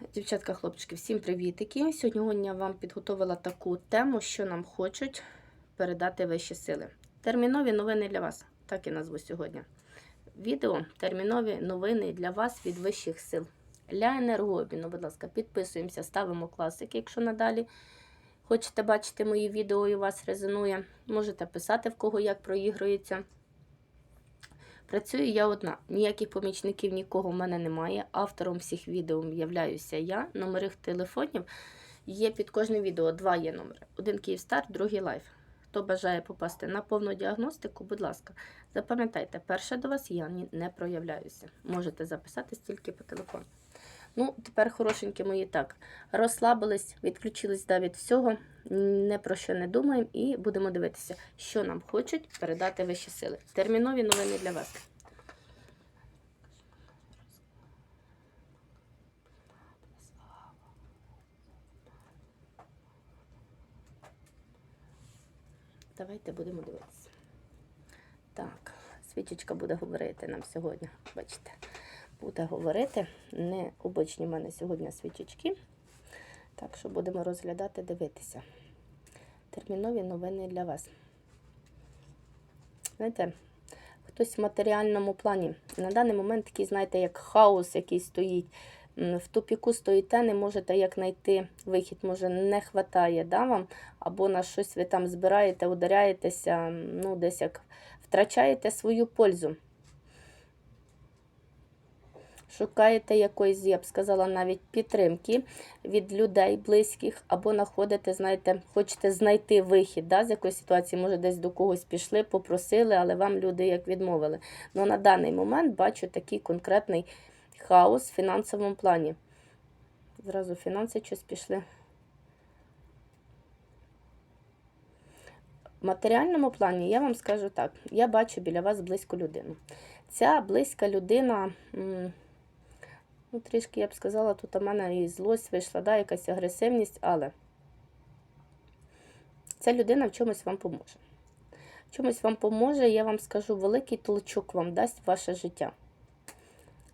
Дівчатка, хлопчики, всім привітики! Сьогодні я вам підготувала таку тему, що нам хочуть передати вищі сили. Термінові новини для вас, так і назву сьогодні. Відео термінові новини для вас від вищих сил. Для енергообміну, будь ласка, підписуємося, ставимо класики, якщо надалі хочете бачити мої відео і у вас резонує. Можете писати, в кого як проігрується. Працюю я одна. Ніяких помічників нікого в мене немає. Автором всіх відео являюся я. Номери телефонів є під кожним відео. Два є номери. Один Київстар, другий лайф. Хто бажає попасти на повну діагностику, будь ласка, запам'ятайте, перше до вас я не проявляюся. Можете записатись тільки по телефону. Ну, тепер, хорошенькі мої, так. Розслабились, відключились від всього, не про що не думаємо, і будемо дивитися, що нам хочуть передати вищі сили. Термінові новини для вас. Давайте будемо дивитися. Так, свічечка буде говорити нам сьогодні. Бачите, буде говорити. Не обичні в мене сьогодні свічечки. Так що будемо розглядати, дивитися. Термінові новини для вас. Знаєте, хтось в матеріальному плані. На даний момент такий, знаєте, як хаос, який стоїть. В тупіку стоїте, не можете як знайти вихід, може, не вистачає да, вам, або на щось ви там збираєте, ударяєтеся, ну, десь як втрачаєте свою пользу. Шукаєте якоїсь, я б сказала, навіть підтримки від людей близьких, або знаходите, знаєте, хочете знайти вихід да, з якоїсь ситуації, може, десь до когось пішли, попросили, але вам люди як відмовили. Ну, на даний момент бачу такий конкретний хаос в фінансовому плані. Зразу фінанси щось пішли. В матеріальному плані я вам скажу так: я бачу біля вас близьку людину. Ця близька людина, ну, трішки я б сказала, тут у мене і злость вийшла, да, якась агресивність, але ця людина в чомусь вам поможе. В чомусь вам поможе, я вам скажу, великий толчок вам дасть ваше життя.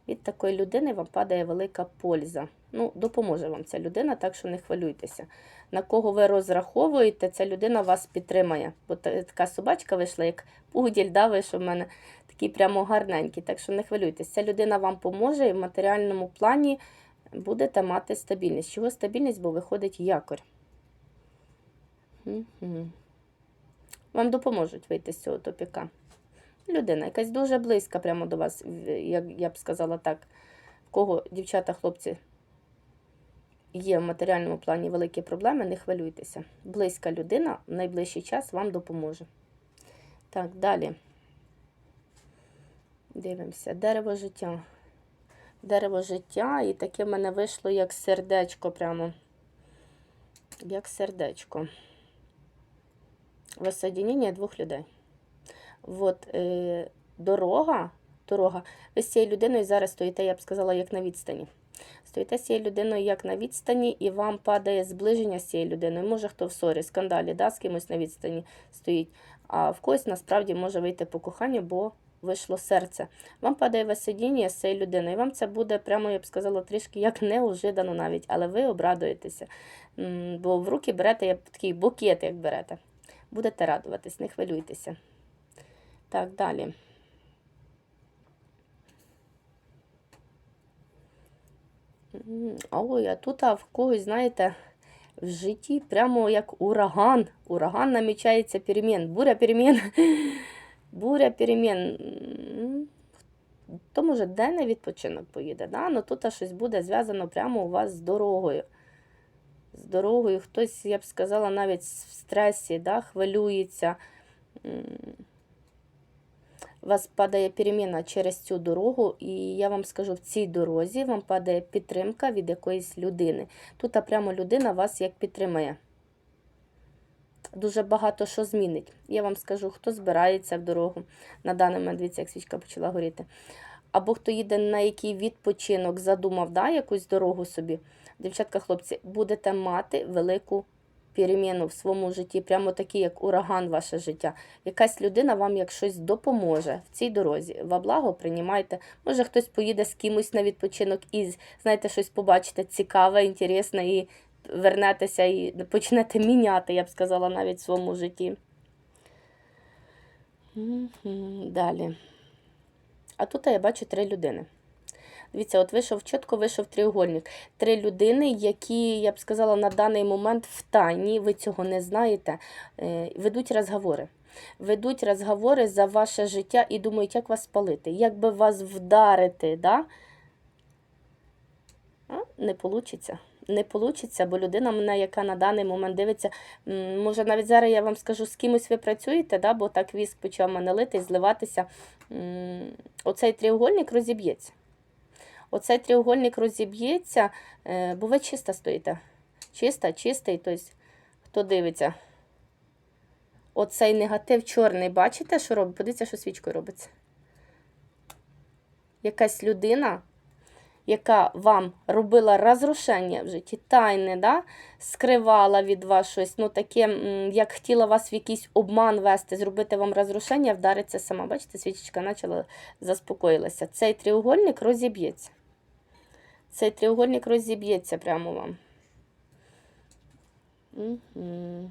Від такої людини вам падає велика польза. Ну, допоможе вам ця людина, так що не хвилюйтеся. На кого ви розраховуєте, ця людина вас підтримає. Бо така собачка вийшла, як пуділь, да, вийшов в мене такий прямо гарненький. Так що не хвилюйтесь. Ця людина вам поможе і в матеріальному плані будете мати стабільність. Чого стабільність? Бо виходить якорь. Вам допоможуть вийти з цього топіка. Людина, якась дуже близька прямо до вас, як я б сказала так, в кого дівчата, хлопці є в матеріальному плані великі проблеми, не хвилюйтеся. Близька людина в найближчий час вам допоможе. Так, далі. Дивимося. Дерево життя. Дерево життя, і таке в мене вийшло як сердечко прямо. Як сердечко. Воссоединення двох людей. От е, дорога, дорога. Ви з цією людиною зараз стоїте, я б сказала, як на відстані. Стоїте з цією людиною як на відстані, і вам падає зближення з цією людиною. Може, хто в ссорі, скандалі, да, з кимось на відстані стоїть. А в когось насправді може вийти по коханню, бо вийшло серце. Вам падає висидіння з цією людиною. І вам це буде прямо, я б сказала, трішки як неожидано навіть, але ви обрадуєтеся. Бо в руки берете як такий букет, як берете. Будете радуватись, не хвилюйтеся. Так, далі. Ой, а тут а в когось, знаєте, в житті прямо як ураган. Ураган намічається перемін. Буря перемін. Буря перемін. То, може, денний відпочинок поїде, да? ну тут щось буде зв'язано прямо у вас з дорогою. З дорогою. Хтось, я б сказала, навіть в стресі, да? хвилюється. У вас падає переміна через цю дорогу, і я вам скажу, в цій дорозі вам падає підтримка від якоїсь людини. Тут прямо людина вас як підтримає. Дуже багато що змінить. Я вам скажу, хто збирається в дорогу. На даний момент, дивіться, як свічка почала горіти. Або хто їде на який відпочинок, задумав да, якусь дорогу собі. Дівчатка, хлопці, будете мати велику переміну в своєму житті, прямо такі, як ураган, ваше життя. Якась людина вам як щось допоможе в цій дорозі. Во благо приймайте. Може, хтось поїде з кимось на відпочинок і, знаєте, щось побачите цікаве, інтересне, і вернетеся і почнете міняти, я б сказала, навіть в своєму житті. Далі. А тут я бачу три людини. Дивіться, от вийшов чітко вийшов треугольник. Три людини, які, я б сказала, на даний момент в тайні, ви цього не знаєте, е, ведуть розговори. Ведуть розговори за ваше життя і думають, як вас спалити, як би вас вдарити. Да? А, не вийде. Не вийде, бо людина мене, яка на даний момент дивиться, може навіть зараз я вам скажу, з кимось ви працюєте, да? бо так віск почав мене лити, зливатися. Оцей треугольник розіб'ється. Оцей треугольник розіб'ється, е, бо ви чисто стоїте. Чиста, чистий, тобто, хто дивиться. Оцей негатив чорний, бачите, що робить? Подивіться, що свічкою робиться. Якась людина, яка вам робила розрушення в житті, тайне, да? скривала від вас щось, ну таке, як хотіла вас в якийсь обман вести, зробити вам розрушення, вдариться сама. Бачите, свічечка почала заспокоїлася. Цей треугольник розіб'ється. Цей треугольник розіб'ється прямо вам. Угу.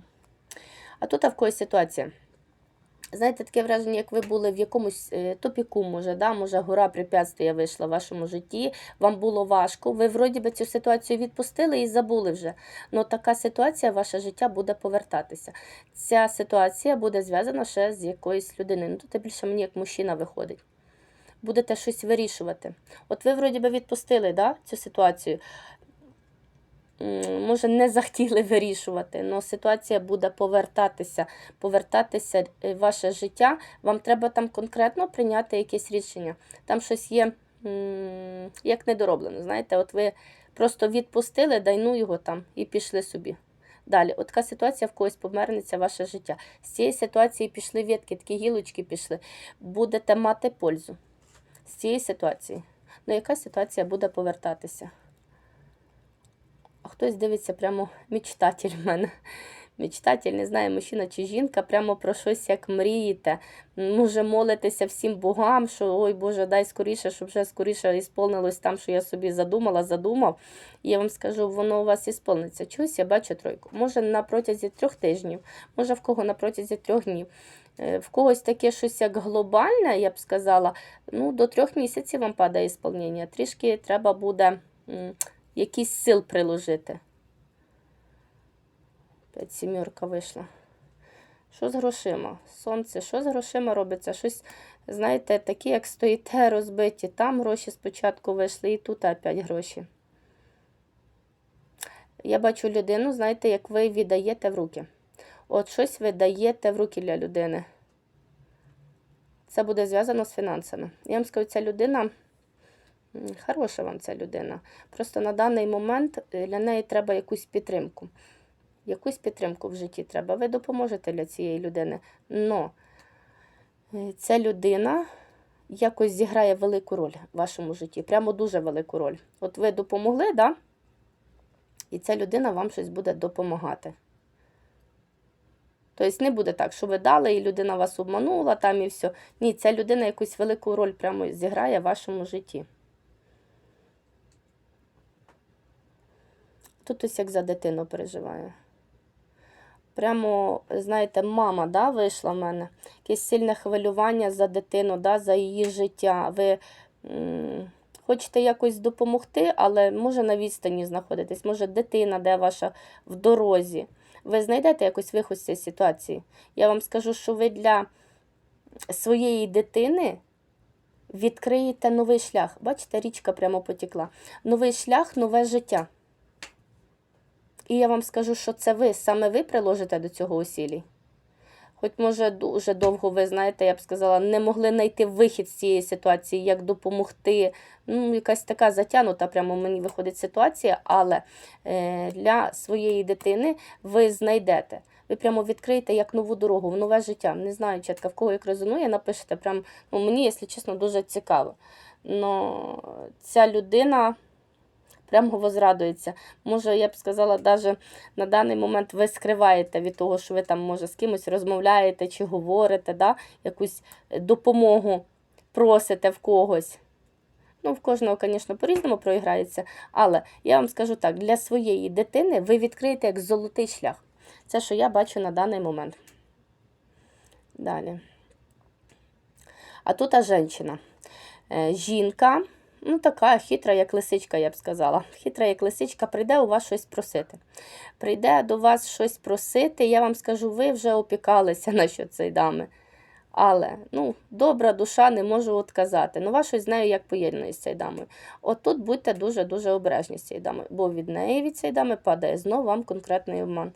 А тут а в когось ситуація. Знаєте, таке враження, як ви були в якомусь е, топіку, може, да? може, гора препятствия вийшла в вашому житті, вам було важко, ви вроді би цю ситуацію відпустили і забули вже. Але така ситуація, ваше життя буде повертатися. Ця ситуація буде зв'язана ще з якоюсь людиною. Ну, тут більше мені як мужчина виходить. Будете щось вирішувати. От ви, вроді би, відпустили да, цю ситуацію. Може, не захотіли вирішувати, але ситуація буде повертатися, повертатися е, ваше життя. Вам треба там конкретно прийняти якесь рішення. Там щось є як недороблено. Знаєте, от ви просто відпустили, дайну його там і пішли собі. Далі, от така ситуація в когось помернеться ваше життя. З цієї ситуації пішли ветки, такі гілочки пішли. Будете мати пользу з цієї ситуації. Ну, яка ситуація буде повертатися? А хтось дивиться прямо мечтатель в мене. Мечтатель, не знаю, мужчина чи жінка, прямо про щось як мрієте. Може молитися всім богам, що ой Боже, дай скоріше, щоб вже скоріше ісполнилось там, що я собі задумала, задумав. І я вам скажу, воно у вас ісполниться. Чогось я бачу тройку. Може на протязі трьох тижнів, може в кого на протязі трьох днів. Е, В когось таке щось як глобальне, я б сказала, ну, до трьох місяців вам падає ісполнення. Трішки треба буде якісь сил приложити. П'ять сімерка вийшла. Що з грошима? Сонце, що з грошима робиться? Щось, знаєте, такі, як стоїте, розбиті. Там гроші спочатку вийшли, і тут опять гроші. Я бачу людину, знаєте, як ви віддаєте в руки. От щось ви даєте в руки для людини. Це буде зв'язано з фінансами. Я вам скажу, ця людина. Хороша вам ця людина. Просто на даний момент е, для неї треба якусь підтримку. Якусь підтримку в житті треба. Ви допоможете для цієї людини. Но е, ця людина якось зіграє велику роль в вашому житті. Прямо дуже велику роль. От ви допомогли, да? і ця людина вам щось буде допомагати. Тобто не буде так, що ви дали, і людина вас обманула там і все. Ні, ця людина якусь велику роль прямо зіграє в вашому житті. Тут ось як за дитину переживає. Прямо, знаєте, мама да, вийшла в мене. Якесь сильне хвилювання за дитину, да, за її життя. Ви м, хочете якось допомогти, але може на відстані знаходитесь, може дитина, де ваша в дорозі. Ви знайдете якось виход з цієї ситуації. Я вам скажу, що ви для своєї дитини відкриєте новий шлях. Бачите, річка прямо потекла. Новий шлях, нове життя. І я вам скажу, що це ви, саме ви приложите до цього усілій. Хоч, може, дуже довго ви, знаєте, я б сказала, не могли знайти вихід з цієї ситуації, як допомогти. Ну, якась така затягнута, прямо мені виходить ситуація, але е, для своєї дитини ви знайдете. Ви прямо відкриєте як нову дорогу, в нове життя. Не знаю, чітко, в кого як резонує, напишете. Прям, ну, мені, якщо чесно, дуже цікаво. Но ця людина прямо возрадується. Може, я б сказала, навіть на даний момент ви скриваєте від того, що ви там, може, з кимось розмовляєте чи говорите, да? якусь допомогу просите в когось. Ну, в кожного, звісно, по-різному проіграється. Але я вам скажу так: для своєї дитини ви відкриєте як золотий шлях. Це, що я бачу на даний момент. Далі. А тут а жінка. Е, Жінка, ну така хитра, як лисичка, я б сказала. Хитра, як лисичка, прийде у вас щось просити. Прийде до вас щось просити, я вам скажу, ви вже опікалися на що цієї дами. Але ну, добра душа не можу відказати. Ну, вас щось знаю, як поєднує з цією дамою. От тут будьте дуже-дуже обережні з цією дамою, бо від неї від цієї дами падає знову вам конкретний обман.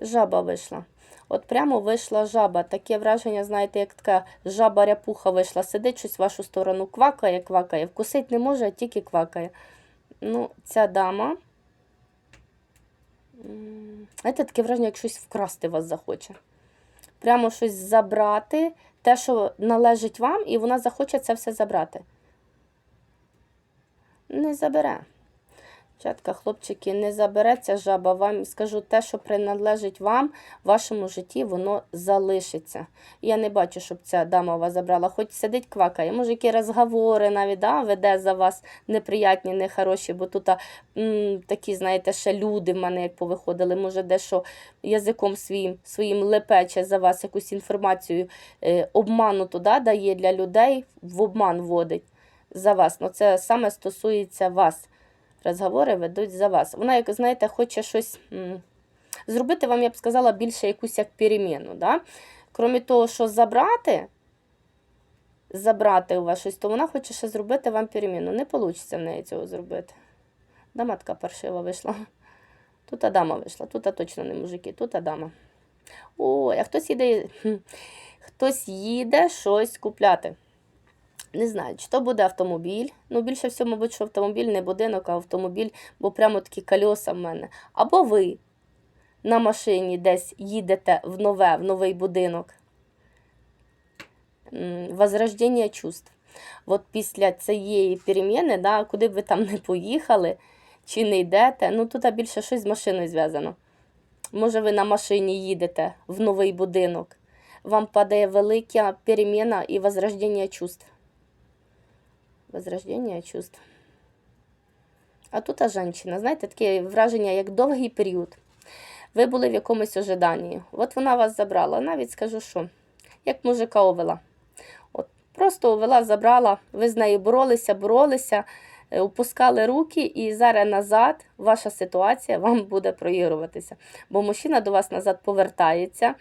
Жаба вийшла. От прямо вийшла жаба. Таке враження, знаєте, як така жаба-ряпуха вийшла. Сидить щось в вашу сторону, квакає, квакає. Вкусить не може, а тільки квакає. Ну, ця дама. Знаєте, таке враження, як щось вкрасти вас захоче. Прямо щось забрати, те, що належить вам, і вона захоче це все забрати. Не забере. Дівчатка, хлопчики, не забереться жаба. Вам скажу те, що приналежить вам, в вашому житті, воно залишиться. Я не бачу, щоб ця дама вас забрала. Хоч сидить квакає, може, які розговори навіть да, веде за вас неприятні, нехороші, бо тут м, такі, знаєте, ще люди в мене як повиходили, може, дещо язиком своїм, своїм лепече за вас якусь інформацію е, обмануту да, дає для людей, в обман вводить за вас. Ну, це саме стосується вас розговори ведуть за вас. Вона, як знаєте, хоче щось зробити вам, я б сказала, більше якусь як переміну. Да? Крім того, що забрати, забрати у вас щось, то вона хоче ще зробити вам переміну. Не вийде в неї цього зробити. Дама така паршива вийшла. Тут дама вийшла, тут точно не мужики, тут дама. Ой, а хтось їде, хтось їде щось купляти. Не знаю, чи то буде автомобіль. Ну, більше всього, мабуть, що автомобіль не будинок, а автомобіль, бо прямо такі кольоса в мене. Або ви на машині десь їдете в нове, в новий будинок. Возрождення чувств. От після цієї переміни, да, куди б ви там не поїхали, чи не йдете, ну тут більше щось з машиною зв'язано. Може, ви на машині їдете в новий будинок. Вам падає велика переміна і возрождення чувств. Возрождення чувств. А тут а жінка, знаєте, таке враження, як довгий період. Ви були в якомусь ожиданні. От вона вас забрала. Навіть скажу, що як мужика овела. От Просто овела, забрала, ви з нею боролися, боролися, е, опускали руки, і зараз назад ваша ситуація вам буде проігруватися. Бо мужчина до вас назад повертається,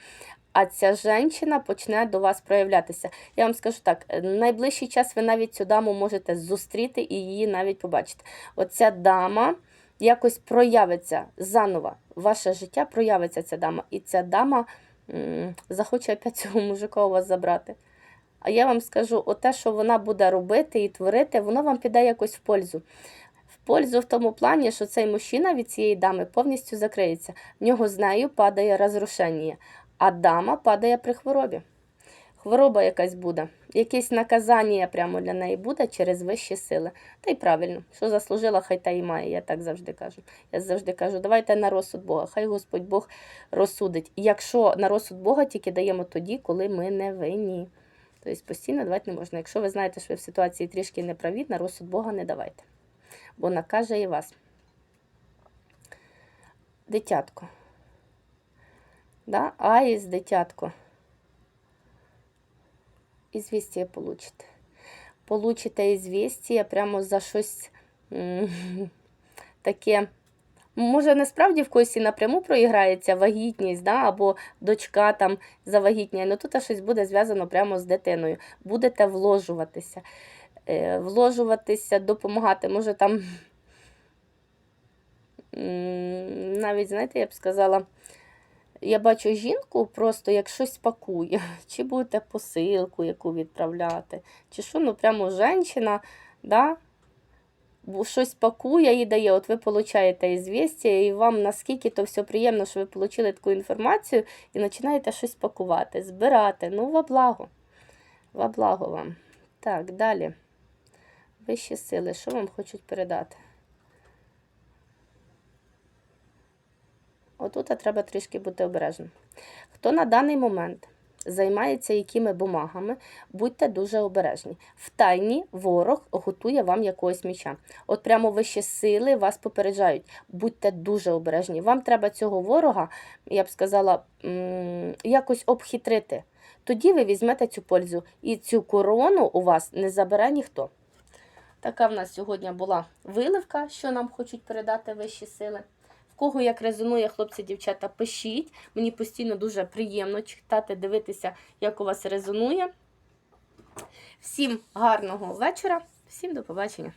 а ця жінка почне до вас проявлятися. Я вам скажу так: е, найближчий час ви навіть цю даму можете зустріти і її навіть побачити. Оця дама якось проявиться заново. Ваше життя проявиться ця дама, і ця дама м, захоче опять цього мужика у вас забрати. А я вам скажу, оте, що вона буде робити і творити, воно вам піде якось в пользу. В пользу в тому плані, що цей мужчина від цієї дами повністю закриється. В нього з нею падає розрушення, а дама падає при хворобі. Хвороба якась буде, якесь наказання прямо для неї буде через вищі сили. Та й правильно, що заслужила, хай та й має, я так завжди кажу. Я завжди кажу, давайте на розсуд Бога, хай Господь Бог розсудить. Якщо на розсуд Бога тільки даємо тоді, коли ми не винні. Тобто постійно давати не можна. Якщо ви знаєте, що ви в ситуації трішки неправі, на розсуд Бога не давайте. Бо накаже і вас. Дитятко. Да? Аїс, дитятко. Ізвістія получите. Получите ізвістія прямо за щось таке. Може, насправді в когось і напряму проіграється вагітність, да? або дочка там завагітніє, але тут щось буде зв'язано прямо з дитиною. Будете вложуватися. Е, Вложуватися, допомагати. Може там навіть, знаєте, я б сказала, я бачу жінку просто як щось пакує. Чи будете посилку яку відправляти, чи що, ну прямо жінка, да? щось пакує і дає. От ви получаєте ізвістя, і вам наскільки то все приємно, що ви отримали таку інформацію і починаєте щось пакувати, збирати. Ну, во благо. Во благо вам. Так, далі. Вищі сили, що вам хочуть передати? Отут треба трішки бути обережним. Хто на даний момент займається якими бумагами, будьте дуже обережні. В тайні ворог готує вам якогось міча. От прямо вищі сили вас попереджають. Будьте дуже обережні. Вам треба цього ворога, я б сказала, якось обхитрити. Тоді ви візьмете цю пользу. І цю корону у вас не забере ніхто. Така в нас сьогодні була виливка, що нам хочуть передати вищі сили. Кого як резонує, хлопці, дівчата, пишіть. Мені постійно дуже приємно читати, дивитися, як у вас резонує. Всім гарного вечора, всім до побачення.